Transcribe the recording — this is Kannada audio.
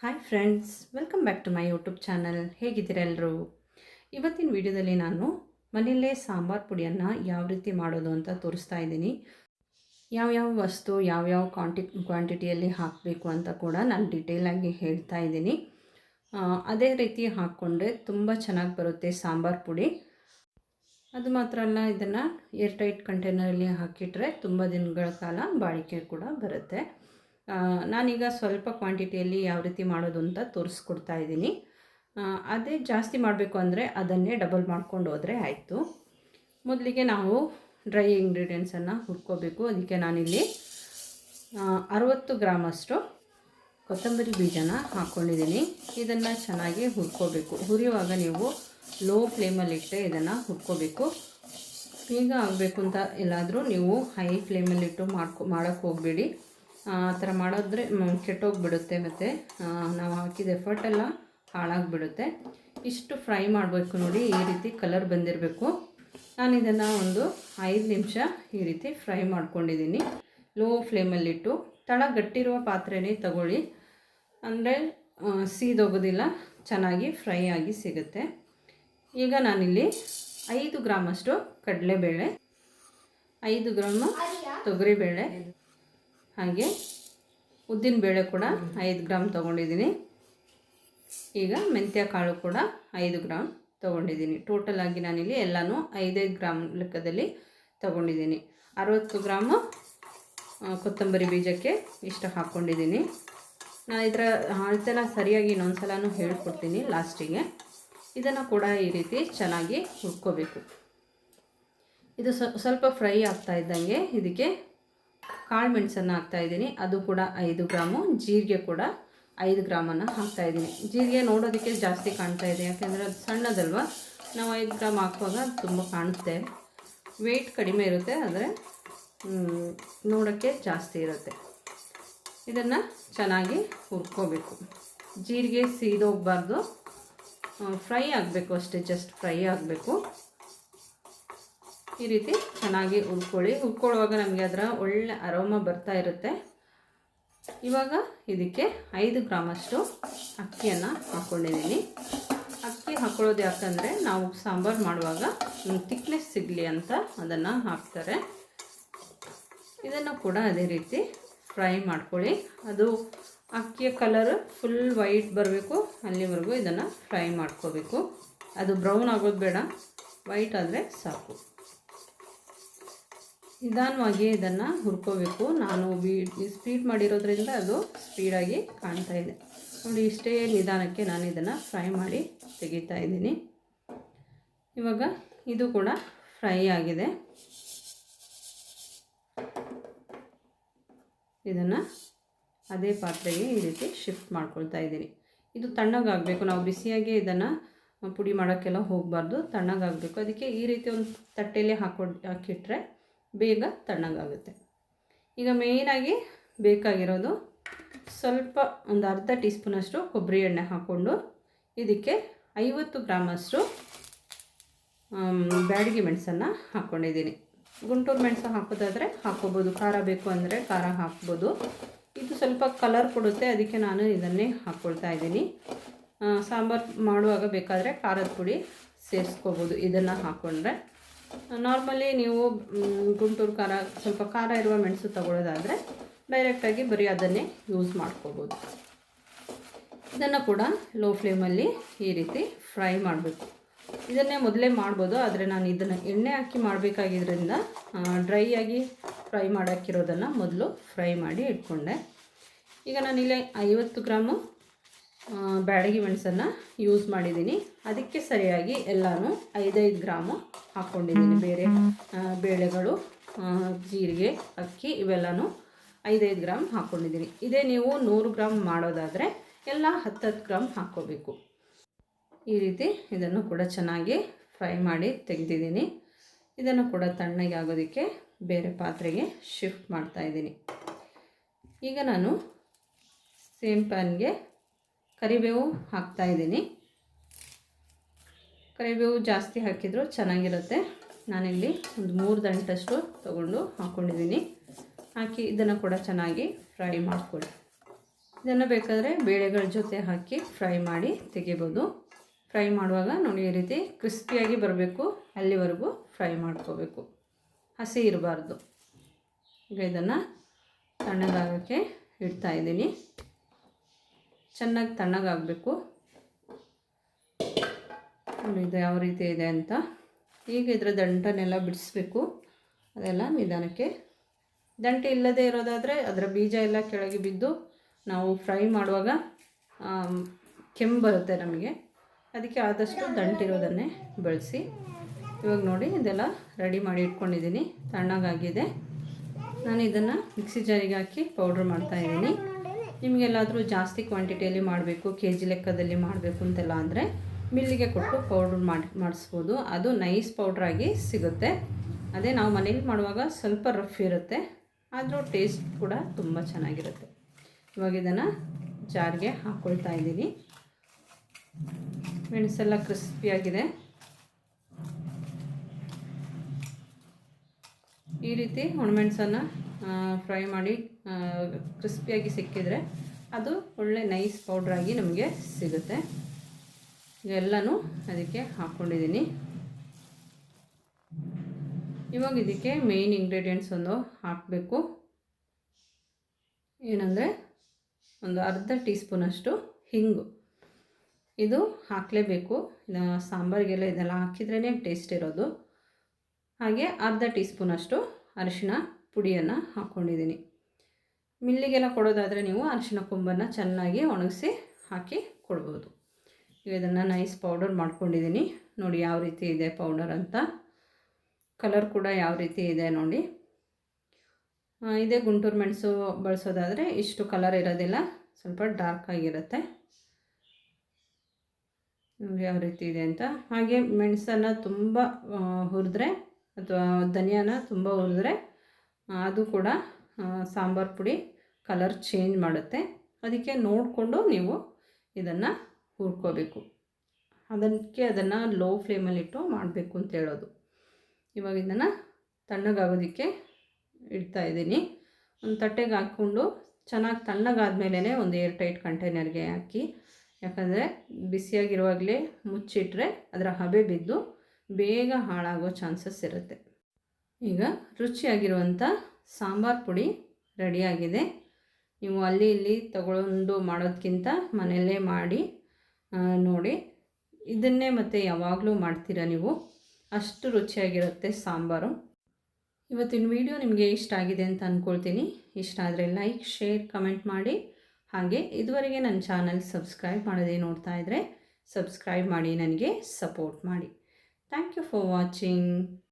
Hi friends welcome back to my YouTube channel ಹೇಗಿದ್ದೀರೆಲ್ಲರೂ ಇವತ್ತಿನ ವಿಡಿಯೋದಲ್ಲಿ ನಾನು ಮನೆಯಲ್ಲೇ ಸಾಂಬಾರು ಪುಡಿಯನ್ನು ಯಾವ ರೀತಿ ಮಾಡೋದು ಅಂತ ತೋರಿಸ್ತಾ ಇದ್ದೀನಿ. ಯಾವ್ಯಾವ ವಸ್ತು ಯಾವ್ಯಾವ ಕ್ವಾಂಟಿ ಕ್ವಾಂಟಿಟಿಯಲ್ಲಿ ಹಾಕಬೇಕು ಅಂತ ಕೂಡ ನಾನು ಡೀಟೇಲಾಗಿ ಹೇಳ್ತಾ ಇದ್ದೀನಿ. ಅದೇ ರೀತಿ ಹಾಕ್ಕೊಂಡ್ರೆ ತುಂಬ ಚೆನ್ನಾಗಿ ಬರುತ್ತೆ ಸಾಂಬಾರು ಪುಡಿ. ಅದು ಮಾತ್ರ ಅಲ್ಲ, ಇದನ್ನು ಏರ್ಟೈಟ್ ಕಂಟೈನರಲ್ಲಿ ಹಾಕಿಟ್ರೆ ತುಂಬ ದಿನಗಳ ಕಾಲ ಬಾಳಿಕೆ ಕೂಡ ಬರುತ್ತೆ. ನಾನೀಗ ಸ್ವಲ್ಪ ಕ್ವಾಂಟಿಟಿಯಲ್ಲಿ ಯಾವ ರೀತಿ ಮಾಡೋದು ಅಂತ ತೋರಿಸ್ಕೊಡ್ತಾ ಇದ್ದೀನಿ. ಅದೇ ಜಾಸ್ತಿ ಮಾಡಬೇಕು ಅಂದರೆ ಅದನ್ನೇ ಡಬಲ್ ಮಾಡ್ಕೊಂಡು ಹೋದರೆ ಆಯಿತು. ಮೊದಲಿಗೆ ನಾವು ಡ್ರೈ ಇಂಗ್ರೀಡಿಯೆಂಟ್ಸನ್ನು ಹುರ್ಕೋಬೇಕು. ಅದಕ್ಕೆ ನಾನಿಲ್ಲಿ ಅರವತ್ತು ಗ್ರಾಮಷ್ಟು ಕೊತ್ತಂಬರಿ ಬೀಜನ ಹಾಕ್ಕೊಂಡಿದ್ದೀನಿ ಇದನ್ನು ಚೆನ್ನಾಗಿ ಹುರ್ಕೋಬೇಕು. ಹುರಿಯುವಾಗ ನೀವು ಲೋ ಫ್ಲೇಮಲ್ಲಿಟ್ಟೆ ಇದನ್ನು ಹುರ್ಕೋಬೇಕು. ಬೇಗ ಆಗಬೇಕು ಅಂತ ಎಲ್ಲಾದರೂ ನೀವು ಹೈ ಫ್ಲೇಮಲ್ಲಿಟ್ಟು ಮಾಡ್ಕೊ ಮಾಡೋಕ್ಕೆ ಹೋಗಬೇಡಿ. ಆ, ಥರ ಮಾಡಿದ್ರೆ ಕೆಟ್ಟೋಗಿಬಿಡುತ್ತೆ ಮತ್ತು ನಾವು ಹಾಕಿದ ಎಫರ್ಟೆಲ್ಲ ಹಾಳಾಗಿಬಿಡುತ್ತೆ. ಇಷ್ಟು ಫ್ರೈ ಮಾಡಬೇಕು ನೋಡಿ, ಈ ರೀತಿ ಕಲರ್ ಬಂದಿರಬೇಕು. ನಾನು ಇದನ್ನು ಒಂದು ಐದು ನಿಮಿಷ ಈ ರೀತಿ ಫ್ರೈ ಮಾಡ್ಕೊಂಡಿದ್ದೀನಿ. ಲೋ ಫ್ಲೇಮಲ್ಲಿಟ್ಟು ತಳ ಗಟ್ಟಿರುವ ಪಾತ್ರೆನೇ ತಗೊಳ್ಳಿ. ಅಂದರೆ ಸೀದೋಗೋದಿಲ್ಲ, ಚೆನ್ನಾಗಿ ಫ್ರೈ ಆಗಿ ಸಿಗುತ್ತೆ. ಈಗ ನಾನಿಲ್ಲಿ ಐದು ಗ್ರಾಮಷ್ಟು ಕಡಲೆಬೇಳೆ, ಐದು ಗ್ರಾಮ ತೊಗರಿಬೇಳೆ ಹಾಗೆ ಉದ್ದಿನ ಬೇಳೆ ಕೂಡ ಐದು ಗ್ರಾಮ್ ತೊಗೊಂಡಿದ್ದೀನಿ. ಈಗ ಮೆಂತ್ಯ ಕಾಳು ಕೂಡ ಐದು ಗ್ರಾಮ್ ತೊಗೊಂಡಿದ್ದೀನಿ. ಟೋಟಲ್ ಆಗಿ ನಾನಿಲ್ಲಿ ಎಲ್ಲನೂ ಐದೈದು ಗ್ರಾಮ್ ಲೆಕ್ಕದಲ್ಲಿ ತೊಗೊಂಡಿದ್ದೀನಿ. ಅರವತ್ತು ಗ್ರಾಮು ಕೊತ್ತಂಬರಿ ಬೀಜಕ್ಕೆ ಇಷ್ಟು ಹಾಕ್ಕೊಂಡಿದ್ದೀನಿ ನಾನು ಇದರ ಅಳತೆನ ಸರಿಯಾಗಿ ಇನ್ನೊಂದು ಸಲನೂ ಹೇಳ್ಕೊಡ್ತೀನಿ ಲಾಸ್ಟಿಗೆ. ಇದನ್ನು ಕೂಡ ಈ ರೀತಿ ಚೆನ್ನಾಗಿ ಹುರ್ಕೋಬೇಕು. ಇದು ಸ್ವ- ಸ್ವಲ್ಪ ಫ್ರೈ ಆಗ್ತಾ ಇದ್ದಂಗೆ ಇದಕ್ಕೆ ಕಾಳು ಹಾಕ್ತಾ ಇದ್ದೀನಿ. ಅದು ಕೂಡ ಐದು ಗ್ರಾಮು. ಜೀರಿಗೆ ಕೂಡ ಐದು ಗ್ರಾಮನ್ನು ಹಾಕ್ತಾ ಇದ್ದೀನಿ. ಜೀರಿಗೆ ನೋಡೋದಕ್ಕೆ ಜಾಸ್ತಿ ಕಾಣ್ತಾ ಇದೆ. ಯಾಕೆಂದರೆ ಅದು ಸಣ್ಣದಲ್ವ? ನಾವು ಐದು ಗ್ರಾಮ್ ಹಾಕುವಾಗ ಅದು ತುಂಬ ಕಾಣುತ್ತೆ. ವೆಯ್ಟ್ ಕಡಿಮೆ ಇರುತ್ತೆ, ಆದರೆ ನೋಡೋಕ್ಕೆ ಜಾಸ್ತಿ ಇರುತ್ತೆ. ಇದನ್ನು ಚೆನ್ನಾಗಿ ಹುರ್ಕೋಬೇಕು. ಜೀರಿಗೆ ಸೀದೋಗಬಾರ್ದು. ಫ್ರೈ ಆಗಬೇಕು ಅಷ್ಟೇ, ಜಸ್ಟ್ ಫ್ರೈ ಆಗಬೇಕು. ಈ ರೀತಿ ಚೆನ್ನಾಗಿ ಹುರ್ಕೊಳ್ಳಿ. ಹುರ್ಕೊಳ್ಳುವಾಗ ನಮಗೆ ಅದರ ಒಳ್ಳೆ ಅರೋಮ ಬರ್ತಾ ಇರುತ್ತೆ. ಇವಾಗ ಇದಕ್ಕೆ ಐದು ಗ್ರಾಮಷ್ಟು ಅಕ್ಕಿಯನ್ನು ಹಾಕ್ಕೊಂಡಿದ್ದೀನಿ ಅಕ್ಕಿ ಹಾಕ್ಕೊಳ್ಳೋದು ಯಾಕಂದರೆ ನಾವು ಸಾಂಬಾರು ಮಾಡುವಾಗ ತಿಕ್ನೆಸ್ ಸಿಗಲಿ ಅಂತ ಅದನ್ನು ಹಾಕ್ತಾರೆ. ಇದನ್ನು ಕೂಡ ಅದೇ ರೀತಿ ಫ್ರೈ ಮಾಡ್ಕೊಳ್ಳಿ. ಅದು ಅಕ್ಕಿಯ ಕಲರ್ ಫುಲ್ ವೈಟ್ ಬರಬೇಕು, ಅಲ್ಲಿವರೆಗೂ ಇದನ್ನು ಫ್ರೈ ಮಾಡ್ಕೋಬೇಕು. ಅದು ಬ್ರೌನ್ ಆಗೋದು ಬೇಡ, ವೈಟ್ ಆದರೆ ಸಾಕು. ನಿಧಾನವಾಗಿ ಇದನ್ನು ಹುರ್ಕೋಬೇಕು. ನಾನು ಸ್ಪೀಡ್ ಮಾಡಿರೋದ್ರಿಂದ ಅದು ಸ್ಪೀಡಾಗಿ ಕಾಣ್ತಾ ಇದೆ. ನೋಡಿ, ಇಷ್ಟೇ ನಿಧಾನಕ್ಕೆ ನಾನು ಇದನ್ನು ಫ್ರೈ ಮಾಡಿ ತೆಗಿತಾ ಇದ್ದೀನಿ. ಇವಾಗ ಇದು ಕೂಡ ಫ್ರೈ ಆಗಿದೆ. ಇದನ್ನು ಅದೇ ಪಾತ್ರೆಗೆ ಈ ರೀತಿ ಶಿಫ್ಟ್ ಮಾಡ್ಕೊಳ್ತಾ ಇದ್ದೀನಿ. ಇದು ತಣ್ಣಗಾಗಬೇಕು. ನಾವು ಬಿಸಿಯಾಗಿ ಇದನ್ನು ಪುಡಿ ಮಾಡೋಕ್ಕೆಲ್ಲ ಹೋಗಬಾರ್ದು. ತಣ್ಣಗಾಗಬೇಕು. ಅದಕ್ಕೆ ಈ ರೀತಿ ಒಂದು ತಟ್ಟೆಯಲ್ಲಿ ಹಾಕೊ ಹಾಕಿಟ್ರೆ ಬೇಗ ತಣ್ಣಗಾಗುತ್ತೆ. ಈಗ ಮೇಯ್ನಾಗಿ ಬೇಕಾಗಿರೋದು ಸ್ವಲ್ಪ ಒಂದು ಅರ್ಧ ಟೀ ಸ್ಪೂನಷ್ಟು ಕೊಬ್ಬರಿ ಎಣ್ಣೆ ಹಾಕ್ಕೊಂಡು ಇದಕ್ಕೆ ಐವತ್ತು ಗ್ರಾಮಷ್ಟು ಬ್ಯಾಡಗಿ ಮೆಣಸನ್ನು ಹಾಕ್ಕೊಂಡಿದ್ದೀನಿ ಗುಂಟೂರು ಮೆಣಸು ಹಾಕೋದಾದರೆ ಹಾಕ್ಕೋಬೋದು ಖಾರ ಬೇಕು ಅಂದರೆ ಖಾರ ಹಾಕ್ಬೋದು. ಇದು ಸ್ವಲ್ಪ ಕಲರ್ ಕೊಡುತ್ತೆ, ಅದಕ್ಕೆ ನಾನು ಇದನ್ನೇ ಹಾಕ್ಕೊಳ್ತಾ ಇದ್ದೀನಿ. ಸಾಂಬಾರು ಮಾಡುವಾಗ ಬೇಕಾದರೆ ಖಾರದ ಪುಡಿ ಸೇರಿಸ್ಕೋಬೋದು. ಇದನ್ನು ಹಾಕ್ಕೊಂಡ್ರೆ ನಾರ್ಮಲಿ ನೀವು ಗುಂಟೂರು ಖಾರ, ಸ್ವಲ್ಪ ಖಾರ ಇರುವ ಮೆಣಸು ತಗೊಳ್ಳೋದಾದರೆ ಡೈರೆಕ್ಟಾಗಿ ಬರೀ ಅದನ್ನೇ ಯೂಸ್ ಮಾಡ್ಕೋಬೋದು. ಇದನ್ನು ಕೂಡ ಲೋ ಫ್ಲೇಮಲ್ಲಿ ಈ ರೀತಿ ಫ್ರೈ ಮಾಡಬೇಕು. ಇದನ್ನೇ ಮೊದಲೇ ಮಾಡ್ಬೋದು, ಆದರೆ ನಾನು ಇದನ್ನು ಎಣ್ಣೆ ಹಾಕಿ ಮಾಡಬೇಕಾಗಿದ್ದರಿಂದ ಆಗಿ ಫ್ರೈ ಮಾಡೋಕ್ಕಿರೋದನ್ನು ಮೊದಲು ಫ್ರೈ ಮಾಡಿ ಇಟ್ಕೊಂಡೆ. ಈಗ ನಾನಿಲ್ಲಿ ಐವತ್ತು ಗ್ರಾಮು ಬ್ಯಾಡಗಿ ಮೆಣಸನ್ನು ಯೂಸ್ ಮಾಡಿದ್ದೀನಿ. ಅದಕ್ಕೆ ಸರಿಯಾಗಿ ಎಲ್ಲನೂ ಐದೈದು ಗ್ರಾಮು ಹಾಕ್ಕೊಂಡಿದ್ದೀನಿ ಬೇರೆ ಬೇಳೆಗಳು ಜೀರಿಗೆ, ಅಕ್ಕಿ ಇವೆಲ್ಲನೂ ಐದೈದು ಗ್ರಾಮ್ ಹಾಕ್ಕೊಂಡಿದ್ದೀನಿ ಇದೇ ನೀವು ನೂರು ಗ್ರಾಮ್ ಮಾಡೋದಾದರೆ ಎಲ್ಲ ಹತ್ತತ್ತು ಗ್ರಾಮ್ ಹಾಕ್ಕೋಬೇಕು. ಈ ರೀತಿ ಇದನ್ನು ಕೂಡ ಚೆನ್ನಾಗಿ ಫ್ರೈ ಮಾಡಿ ತೆಗೆದಿದ್ದೀನಿ. ಇದನ್ನು ಕೂಡ ತಣ್ಣಗೆ ಆಗೋದಕ್ಕೆ ಬೇರೆ ಪಾತ್ರೆಗೆ ಶಿಫ್ಟ್ ಮಾಡ್ತಾ ಇದ್ದೀನಿ. ಈಗ ನಾನು ಸೇಮ್ ಪ್ಯಾನ್ಗೆ ಕರಿಬೇವು ಹಾಕ್ತಾ ಇದ್ದೀನಿ. ಕರಿಬೇವು ಜಾಸ್ತಿ ಹಾಕಿದರೂ ಚೆನ್ನಾಗಿರುತ್ತೆ. ನಾನಿಲ್ಲಿ ಒಂದು ಮೂರು ದಂಟಷ್ಟು ತೊಗೊಂಡು ಹಾಕ್ಕೊಂಡಿದ್ದೀನಿ ಹಾಕಿ ಇದನ್ನು ಕೂಡ ಚೆನ್ನಾಗಿ ಫ್ರೈ ಮಾಡಿಕೊಳ್ಳಿ. ಇದನ್ನು ಬೇಕಾದರೆ ಬೇಳೆಗಳ ಜೊತೆ ಹಾಕಿ ಫ್ರೈ ಮಾಡಿ ತೆಗಿಬೋದು. ಫ್ರೈ ಮಾಡುವಾಗ ನೋಡಿ ಈ ರೀತಿ ಕ್ರಿಸ್ಪಿಯಾಗಿ ಬರಬೇಕು. ಅಲ್ಲಿವರೆಗೂ ಫ್ರೈ ಮಾಡ್ಕೋಬೇಕು. ಹಸಿ ಇರಬಾರ್ದು. ಈಗ ಇದನ್ನು ತಣ್ಣಗಾಗೋಕ್ಕೆ ಇಡ್ತಾ ಇದ್ದೀನಿ. ಚೆನ್ನಾಗಿ ತಣ್ಣಗಾಗಬೇಕು. ನೋಡಿ ಇದು ಯಾವ ರೀತಿ ಇದೆ ಅಂತ. ಈಗ ಇದರ ದಂಟನೆಲ್ಲ ಬಿಡಿಸ್ಬೇಕು. ಅದೆಲ್ಲ ನಿಧಾನಕ್ಕೆ. ದಂಟೆ ಇಲ್ಲದೆ ಇರೋದಾದರೆ ಅದರ ಬೀಜ ಎಲ್ಲ ಕೆಳಗೆ ಬಿದ್ದು ನಾವು ಫ್ರೈ ಮಾಡುವಾಗ ಕೆಮ್ಮು ಬರುತ್ತೆ ನಮಗೆ. ಅದಕ್ಕೆ ಆದಷ್ಟು ದಂಟಿರೋದನ್ನೇ ಬಳಸಿ. ಇವಾಗ ನೋಡಿ ಇದೆಲ್ಲ ರೆಡಿ ಮಾಡಿ ಇಟ್ಕೊಂಡಿದ್ದೀನಿ. ತಣ್ಣಗಾಗಿದೆ. ನಾನು ಇದನ್ನು ಮಿಕ್ಸಿ ಜಾರಿಗೆ ಹಾಕಿ ಪೌಡ್ರ್ ಮಾಡ್ತಾಯಿದ್ದೀನಿ ನಿಮಗೆಲ್ಲಾದರೂ ಜಾಸ್ತಿ ಕ್ವಾಂಟಿಟಿಯಲ್ಲಿ ಮಾಡಬೇಕು ಕೆ ಜಿ ಲೆಕ್ಕದಲ್ಲಿ ಮಾಡಬೇಕು ಅಂತೆಲ್ಲ ಅಂದರೆ ಮಿಲ್ಲಿಗೆ ಕೊಟ್ಟು ಪೌಡ್ರ್ ಮಾಡಿ, ಮಾಡಿಸ್ಬೋದು. ಅದು ನೈಸ್ ಪೌಡ್ರಾಗಿ ಸಿಗುತ್ತೆ. ಅದೇ ನಾವು ಮನೇಲಿ ಮಾಡುವಾಗ ಸ್ವಲ್ಪ ರಫ್ ಇರುತ್ತೆ. ಆದರೂ ಟೇಸ್ಟ್ ಕೂಡ ತುಂಬ ಚೆನ್ನಾಗಿರುತ್ತೆ. ಇವಾಗ ಇದನ್ನು ಜಾರ್ಗೆ ಹಾಕ್ಕೊಳ್ತಾ ಇದ್ದೀನಿ. ಮೆಣಸೆಲ್ಲ ಕ್ರಿಸ್ಪಿಯಾಗಿದೆ ಈ ರೀತಿ ಒಣಮೆಣಸನ್ನು ಫ್ರೈ ಮಾಡಿ ಕ್ರಿಸ್ಪಿಯಾಗಿ ಸಿಕ್ಕಿದರೆ ಅದು ಒಳ್ಳೆ ನೈಸ್ ಪೌಡ್ರಾಗಿ ನಮಗೆ ಸಿಗುತ್ತೆ. ಎಲ್ಲನೂ ಅದಕ್ಕೆ ಹಾಕ್ಕೊಂಡಿದ್ದೀನಿ ಇವಾಗ ಇದಕ್ಕೆ ಮೇಯ್ನ್ ಇಂಗ್ರೀಡಿಯೆಂಟ್ಸ್ ಒಂದು ಹಾಕಬೇಕು. ಏನಂದರೆ ಒಂದು ಅರ್ಧ ಟೀ ಸ್ಪೂನಷ್ಟು ಹಿಂಗು. ಇದು ಹಾಕಲೇಬೇಕು. ಸಾಂಬಾರಿಗೆಲ್ಲ ಇದೆಲ್ಲ ಹಾಕಿದ್ರೇ ಟೇಸ್ಟ್ ಇರೋದು. ಹಾಗೆ ಅರ್ಧ ಟೀ ಸ್ಪೂನಷ್ಟು ಅರಿಶಿಣ. ಪುಡಿಯನ್ನು ಹಾಕ್ಕೊಂಡಿದ್ದೀನಿ ಮಿಲ್ಲಿಗೆಲ್ಲ ಕೊಡೋದಾದರೆ ನೀವು ಅರಿಶಿನ ಕೊಂಬನ್ನು ಚೆನ್ನಾಗಿ ಒಣಗಿಸಿ ಹಾಕಿ ಕೊಡ್ಬೋದು. ಈಗ ಇದನ್ನು ನೈಸ್ ಪೌಡರ್ ಮಾಡ್ಕೊಂಡಿದ್ದೀನಿ. ನೋಡಿ ಯಾವ ರೀತಿ ಇದೆ ಪೌಡರ್ ಅಂತ. ಕಲರ್ ಕೂಡ ಯಾವ ರೀತಿ ಇದೆ ನೋಡಿ. ಇದೇ ಗುಂಟೂರು ಮೆಣಸು ಬಳಸೋದಾದರೆ ಇಷ್ಟು ಕಲರ್ ಇರೋದಿಲ್ಲ. ಸ್ವಲ್ಪ ಡಾರ್ಕ್ ಆಗಿರುತ್ತೆ. ನೋಡಿ ಯಾವ ರೀತಿ ಇದೆ ಅಂತ. ಹಾಗೆ ಮೆಣಸನ್ನು ತುಂಬ ಹುರಿದ್ರೆ ಅಥವಾ ಧನಿಯಾನ ತುಂಬ ಹುರಿದ್ರೆ ಅದು ಕೂಡ ಸಾಂಬಾರು ಪುಡಿ ಕಲರ್ ಚೇಂಜ್ ಮಾಡುತ್ತೆ. ಅದಕ್ಕೆ ನೋಡಿಕೊಂಡು ನೀವು ಇದನ್ನು ಹುರ್ಕೋಬೇಕು. ಅದಕ್ಕೆ ಅದನ್ನು ಲೋ ಫ್ಲೇಮಲ್ಲಿಟ್ಟು ಮಾಡಬೇಕು ಅಂತ ಹೇಳೋದು. ಇವಾಗ ಇದನ್ನು ತಣ್ಣಗಾಗೋದಕ್ಕೆ ಇಡ್ತಾ ಇದ್ದೀನಿ. ಒಂದು ತಟ್ಟೆಗೆ ಹಾಕ್ಕೊಂಡು ಚೆನ್ನಾಗಿ ತಣ್ಣಗಾದ್ಮೇಲೆ ಒಂದು ಏರ್ ಟೈಟ್ ಕಂಟೈನರ್ಗೆ ಹಾಕಿ. ಯಾಕಂದರೆ ಬಿಸಿಯಾಗಿರುವಾಗಲೇ ಮುಚ್ಚಿಟ್ರೆ ಅದರ ಹಬೆ ಬಿದ್ದು ಬೇಗ ಹಾಳಾಗೋ ಚಾನ್ಸಸ್ ಇರುತ್ತೆ. ಈಗ ರುಚಿಯಾಗಿರುವಂಥ ಸಾಂಬಾರು ಪುಡಿ ರೆಡಿಯಾಗಿದೆ. ನೀವು ಅಲ್ಲಿ ಇಲ್ಲಿ ತಗೊಂಡು ಮಾಡೋದಕ್ಕಿಂತ ಮನೆಯಲ್ಲೇ ಮಾಡಿ ನೋಡಿ. ಇದನ್ನೇ ಮತ್ತೆ ಯಾವಾಗಲೂ ಮಾಡ್ತೀರಾ ನೀವು? ಅಷ್ಟು ರುಚಿಯಾಗಿರುತ್ತೆ ಸಾಂಬಾರು. ಇವತ್ತಿನ ವಿಡಿಯೋ ನಿಮಗೆ ಇಷ್ಟ ಆಗಿದೆ ಅಂತ ಅಂದ್ಕೊಳ್ತೀನಿ ಇಷ್ಟ ಆದರೆ ಲೈಕ್, ಶೇರ್, ಕಮೆಂಟ್ ಮಾಡಿ. ಹಾಗೆ ಇದುವರೆಗೆ ನನ್ನ ಚಾನಲ್ ಸಬ್ಸ್ಕ್ರೈಬ್ ಮಾಡದೆ ನೋಡ್ತಾ ಇದ್ದರೆ ಸಬ್ಸ್ಕ್ರೈಬ್ ಮಾಡಿ, ನನಗೆ ಸಪೋರ್ಟ್ ಮಾಡಿ. Thank you for watching.